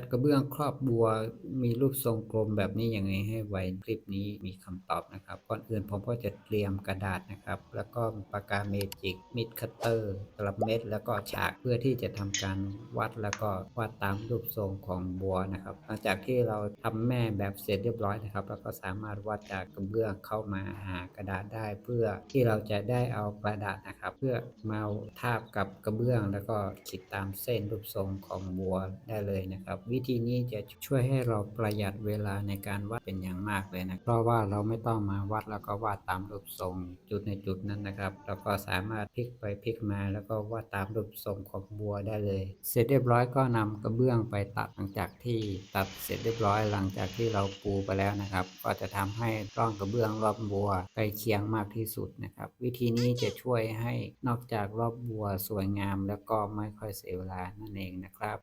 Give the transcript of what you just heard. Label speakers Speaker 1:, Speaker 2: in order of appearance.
Speaker 1: ตัดกระเบื้องครอบบัวมีรูปทรงกลมแบบนี้ยังไงให้ไวคลิปนี้มีคำตอบนะครับ ก่อนอื่นผมก็จะเตรียมกระดาษนะครับ แล้วก็ปากกาเมจิกมิดคัตเตอร์กระเม็ด แล้วก็ฉากเพื่อที่จะทำการวัดแล้วก็วาดตามรูปทรงของบัวนะครับ หลังจากที่เราทำแม่แบบเสร็จเรียบร้อยนะครับเราก็สามารถวาดจากกระเบื้องเข้ามาหากระดาษได้ เพื่อที่เราจะได้เอากระดาษนะครับ เพื่อมาทาบกับกระเบื้อง แล้วก็ขีดตามเส้นรูปทรงของบัวได้เลยนะครับวิธีนี้จะช่วยให้เราประหยัดเวลาในการวาดเป็นอย่างมากเลยนะ เพราะว่าเราไม่ต้องมาวัดแล้วก็วาดตามรูปทรงจุดในจุดนั้นนะครับ เราก็สามารถพลิกไปพลิกมาแล้วก็วาดตามรูปทรงของบัวได้เลย เสร็จเรียบร้อยก็นำกระเบื้องไปตัดหลังจากที่ตัดเสร็จเรียบร้อยหลังจากที่เราปูไปแล้วนะครับ ก็จะทำให้ร่องกระเบื้องรอบบัวใกล้เคียงมากที่สุดนะครับ วิธีนี้จะช่วยให้นอกจากรอบบัวสวยงาม แล้วก็ไม่ค่อยเสียเวลานั่นเองนะครับ